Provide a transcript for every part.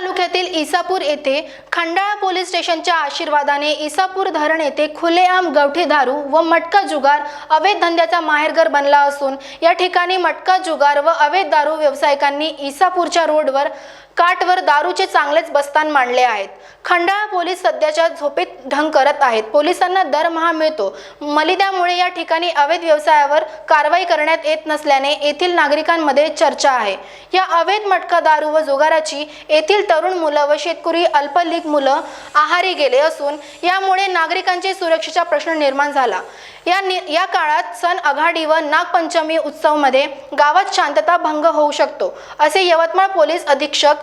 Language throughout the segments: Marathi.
तालुक्यातील इसापूर येथे खंडाळा पोलीस स्टेशनच्या आशीर्वादाने इसापूर धरण येथे खुलेआम गवठी दारू व मटका जुगार अवैध धंद्याचा माहेरघर बनला असून या ठिकाणी मटका जुगार व अवैध दारू व्यावसायिकांनी इसापूरच्या रोडवर काटवर दारूचे चांगलेच बस्तान मांडले आहेत. खंडाळा पोलीस सध्याच्या झोपेत ढंग करत आहेत. पोलिसांना दरमहा मिळतो. मलिद्यामुळे या ठिकाणी अवैध व्यवसायावर कारवाई करण्यात येत नसल्याने येथील नागरिकांमध्ये चर्चा आहे. या अवैध मटका दारू व जुगाराची येथील तरुण मुलं व शेतकरी अल्पलीग मुलं आहारी गेले असून यामुळे नागरिकांचे सुरक्षेचा प्रश्न निर्माण झाला. या नि या काळात सण आघाडी व नागपंचमी उत्सवमध्ये गावात शांतता भंग होऊ शकतो असे यवतमाळ पोलीस अधीक्षक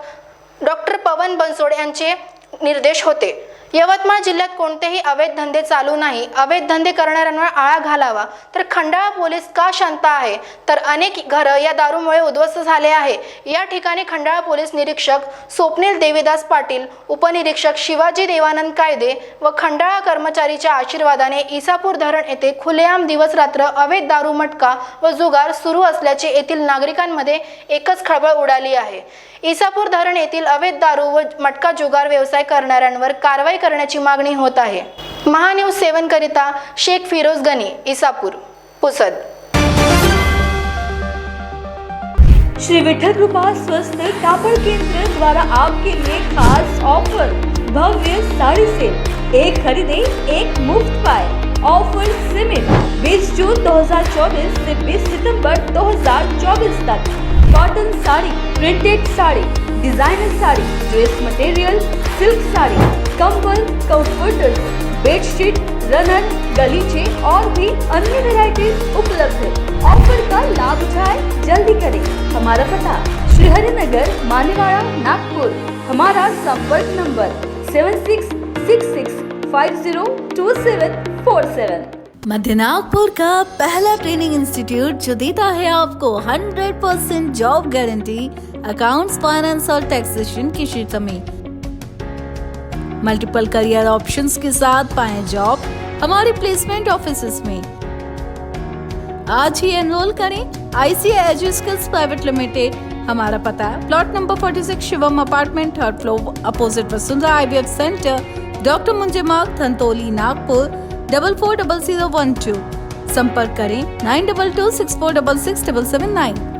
डॉक्टर पवन बनसोड यांचे निर्देश होते. यवतमाळ जिल्ह्यात कोणतेही अवैध धंदे चालू नाही. अवैध धंदे करणाऱ्यांवर आळा घालावा. तर खंडाळा पोलीस का शांत आहे? तर अनेक घरं या दारूमुळे उद्ध्वस्त झाले आहे. या ठिकाणी खंडाळा पोलीस निरीक्षक स्वप्नील देवीदास पाटील उपनिरीक्षक शिवाजी देवानंद कायदे व खंडाळा कर्मचारीच्या आशीर्वादाने इसापूर धरण येथे खुलेआम दिवस रात्र अवैध दारू मटका व जुगार सुरू असल्याचे येथील नागरिकांमध्ये एकच खळबळ उडाली आहे. इसापूर धरण येथील अवैध दारू व मटका जुगार व्यवसाय करणाऱ्यांवर कारवाई करण्याची मागणी होत आहे. महान्यूज सेवन करिता शेख फिरोज गनी इसापूर पुसद. श्री विठल कृपा स्वस्थ कापड़ केंद्र द्वारा आपके लिए खास ऑफर भव्य साड़ी सेल एक खरीदे एक मुफ्त पाए. ऑफर सीमित 20 जून 2024 से 20 सितंबर 2024 तक. Cotton sari printed sari designer sari dress material silk sari कंबल कंफर्टर बेडशीट रनर गलीचे और भी अन्य वेराइटीज उपलब्ध है। ऑफ़र का लाभ उठाए, जल्दी करें। हमारा पता श्री हरिनगर मानेवाड़ा, नागपुर। हमारा संपर्क number seven six six six five zero two seven four seven मध्य नागपुर का पहला ट्रेनिंग इंस्टीट्यूट जो देता है आपको। 100% percent job guarantee accounts finance और टैक्सेशन की क्षेत्र में। मल्टीपल करियर ऑप्शंस के साथ पाएँ जॉब हमारे प्लेसमेंट ऑफ़िस में। आज ही एनरोल करें आईसीआई एजुस्किल्स प्राइवेट लिमिटेड हमारा पता है plot number 46 Shivam apartment third floor opposite Vasundhara IVF centre doctor Munje Marg Dhantoli Nagpur double four double zero one two संपर्क करें nine double two six four double six double seven nine